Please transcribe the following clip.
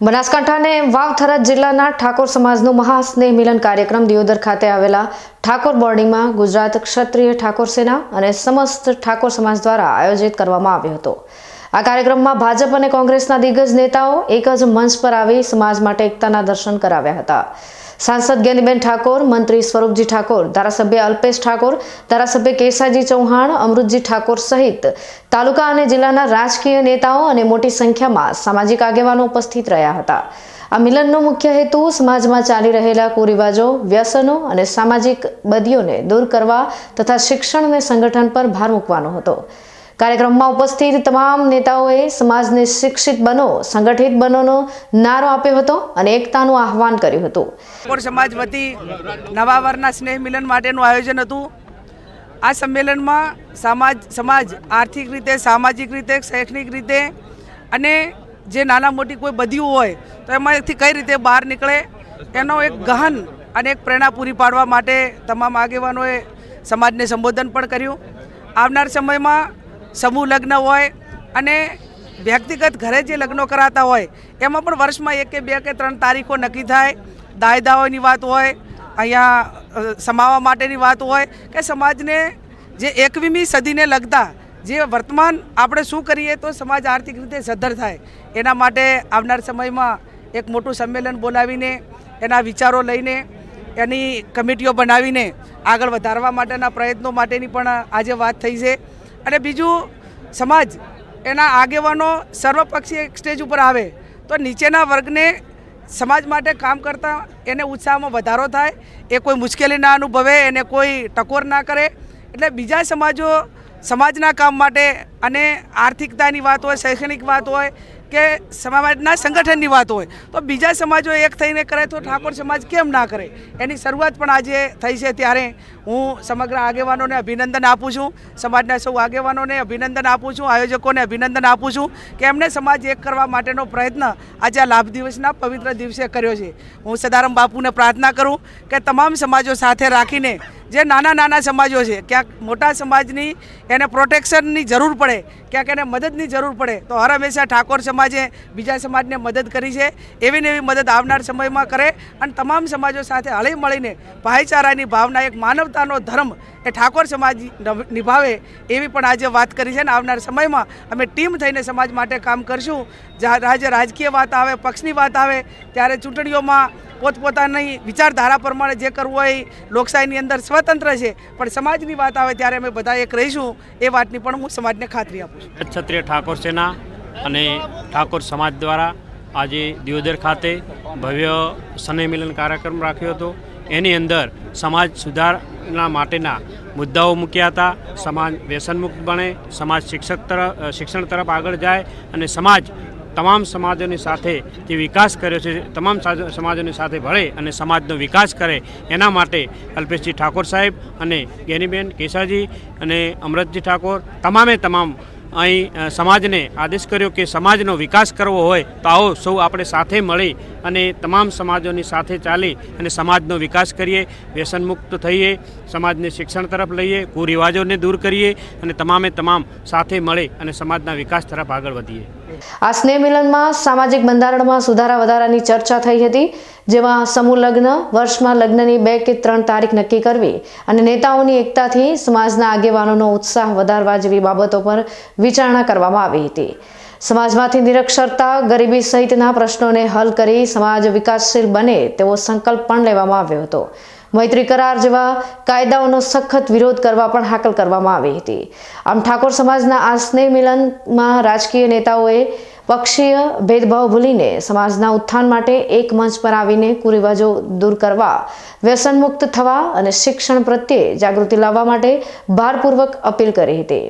બનાસકાંઠાને વાવથરા જિલ્લાના ઠાકોર સમાજનું મહાસ્નેહ મિલન કાર્યક્રમ દિયોદર ખાતે આવેલા ઠાકોર બોર્ડિંગમાં ગુજરાત ક્ષત્રિય ઠાકોર સેના અને સમસ્ત ઠાકોર સમાજ દ્વારા આયોજિત કરવામાં આવ્યો હતો. આ કાર્યક્રમમાં ભાજપ અને કોંગ્રેસના દિગ્ગજ નેતાઓ એક જ મંચ પર આવી સમાજ માટે એકતાના દર્શન કરાવ્યા હતા. સાંસદ જ્ઞાનીબેન ઠાકોર મંત્રી સ્વરૂપજી ઠાકોર ધારાસભ્ય અલ્પેશ ઠાકોર ધારાસભ્ય કેસાજી ચૌહાણ અમૃતજી ઠાકોર સહિત તાલુકા અને જિલ્લાના રાજકીય નેતાઓ અને મોટી સંખ્યામાં સામાજિક આગેવાનો ઉપસ્થિત રહ્યા હતા. આ મિલનનો મુખ્ય હેતુ સમાજમાં ચાલી રહેલા કુરિવાજો, વ્યસનો અને સામાજિક બદીઓને દૂર કરવા તથા શિક્ષણ અને સંગઠન પર ભાર મૂકવાનો હતો. કાર્યક્રમમાં ઉપસ્થિત તમામ નેતાઓએ સમાજને શિક્ષિત બનો, સંગઠિત બનોનો નારો આપ્યો હતો અને એકતાનું આહવાન કર્યું હતું. કોર સમાજ વતી નવા વરના સ્નેહ મિલન માટેનું આયોજન હતું. આ સંમેલનમાં સમાજ સમાજ આર્થિક રીતે, સામાજિક રીતે, શૈક્ષણિક રીતે અને જે નાના મોટી કોઈ બધી હોય તો એમાંથી કઈ રીતે બહાર નીકળે એનો એક ગહન અને એક પ્રેરણા પૂરી પાડવા માટે તમામ આગેવાનોએ સમાજને સંબોધન પણ કર્યું. આવનાર સમયમાં સમૂહ લગ્ન હોય અને વ્યક્તિગત ઘરે જે લગ્નો કરાતા હોય, એમાં પણ વર્ષમાં એક કે બે કે ત્રણ તારીખો નક્કી થાય. દાયદાઓની વાત હોય, અહીંયા સમાવા માટેની વાત હોય કે સમાજને જે એકવીમી સદીને લગતા જે વર્તમાન આપણે શું કરીએ તો સમાજ આર્થિક રીતે સદ્ધર થાય. એના માટે આવનાર સમયમાં એક મોટું સંમેલન બોલાવીને, એના વિચારો લઈને, એની કમિટીઓ બનાવીને આગળ વધારવા માટેના પ્રયત્નો માટેની પણ આજે વાત થઈ છે. અને બીજું, સમાજ, એના આગેવાનો સર્વપક્ષીય એક સ્ટેજ ઉપર આવે, તો નીચેના વર્ગને સમાજ માટે કામ કરતા એને ઉત્સાહમાં વધારો થાય, એ કોઈ મુશ્કેલી ના અનુભવે, એને કોઈ ટકોર ના કરે. એટલે બીજા સમાજો, સમાજના કામ માટે અને આર્થિકતાની વાત હોય, શૈક્ષણિક વાત હોય કે સમાજના સંગઠનની વાત હોય, તો બીજા સમાજો એક થઈને કરે તો ઠાકોર સમાજ કેમ ના કરે? એની શરૂઆત પણ આજે થઈ છે ત્યારે. હું સમગ્ર આગેવાનોને અભિનંદન આપું છું. સમાજના સૌ આગેવાનોને અભિનંદન આપું છું. આયોજકોને અભિનંદન આપું છું કે એમણે સમાજ એક કરવા માટેનો પ્રયત્ન આજે આ લાભ દિવસના પવિત્ર દિવસે કર્યો છે. હું સદારામ બાપુને પ્રાર્થના કરું કે તમામ સમાજો સાથે રાખીને, જે નાના નાના સમાજો છે, ક્યાંક મોટા સમાજની એને પ્રોટેક્શનની જરૂર પડે ક્યાંક એને મદદની જરૂર પડે. તો હર હંમેશા ઠાકોર સમાજે બીજા સમાજને મદદ કરી છે, એવી ને એવી મદદ આવનાર સમયમાં કરે. અને તમામ સમાજો સાથે હળી મળીને ભાઈચારાની ભાવના, એક માનવતાનો ધર્મ એ ઠાકોર સમાજ નિભાવે એવી પણ આજે વાત કરી છે ને આવનાર સમયમાં અમે ટીમ થઈને સમાજ માટે કામ કરશું. રાજ્ય રાજકીય વાત આવે, પક્ષની વાત આવે, ત્યારે ચૂંટણીઓમાં પોતપોતાની વિચારધારા પ્રમાણે જે કરવું હોય લોકશાહીની અંદર સ્વતંત્ર છે. પણ સમાજની વાત આવે ત્યારે અમે બધા એક રહીશું. એ વાતની પણ હું સમાજને ખાતરી આપું છું. ક્ષત્રિય ઠાકોર સેના અને ઠાકોર સમાજ દ્વારા આજે દિયોદર ખાતે ભવ્ય સ્નેહ મિલન કાર્યક્રમ રાખ્યો હતો. એની અંદર સમાજ સુધારના માટેના મુદ્દાઓ મૂક્યા હતા. સમાજ વ્યસનમુક્ત બને, સમાજ શિક્ષક તરફ શિક્ષણ તરફ આગળ જાય અને સમાજ તમામ સમાજોની સાથે જે વિકાસ કર્યો છે, તમામ સમાજોની સાથે ભળે અને સમાજનો વિકાસ કરે એના માટે અલ્પેશજી ઠાકોર સાહેબ અને ગેનીબેન કેસાજી અને અમરતજી ઠાકોર, તમામે તમામ અહીં સમાજને આદેશ કર્યો કે સમાજનો વિકાસ કરવો હોય તો આવો સૌ આપણે સાથે મળી અને તમામ સમાજોની સાથે ચાલી અને સમાજનો વિકાસ કરીએ, વ્યસનમુક્ત થઈએ, સમાજને શિક્ષણ તરફ લઈએ, કુરિવાજોને દૂર કરીએ અને તમામે તમામ સાથે મળી અને સમાજના વિકાસ તરફ આગળ વધીએ. આ સ્નેહ મિલનમાં સામાજિક બંધારણમાં સુધારા વધારાની ચર્ચા થઈ હતી, જેમાં સમૂહ લગ્ન, વર્ષમાં લગ્નની બે કે ત્રણ તારીખ નક્કી કરવી અને નેતાઓની એકતાથી સમાજના આગેવાનોનો ઉત્સાહ વધારવા જેવી બાબતો પર વિચારણા કરવામાં આવી હતી. સમાજમાંથી નિરક્ષરતા, ગરીબી સહિતના પ્રશ્નોને હલ કરી સમાજ વિકાસશીલ બને તેવો સંકલ્પ પણ લેવામાં આવ્યો હતો. મૈત્રી કરાર જેવા કાયદાઓનો સખત વિરોધ કરવા પણ હાકલ કરવામાં આવી હતી. આમ ઠાકોર સમાજના આ સ્નેહ મિલનમાં રાજકીય નેતાઓએ પક્ષીય ભેદભાવ ભૂલીને સમાજના ઉત્થાન માટે એક મંચ પર આવીને કુરિવાજો દૂર કરવા, વ્યસનમુક્ત થવા અને શિક્ષણ પ્રત્યે જાગૃતિ લાવવા માટે ભારપૂર્વક અપીલ કરી હતી.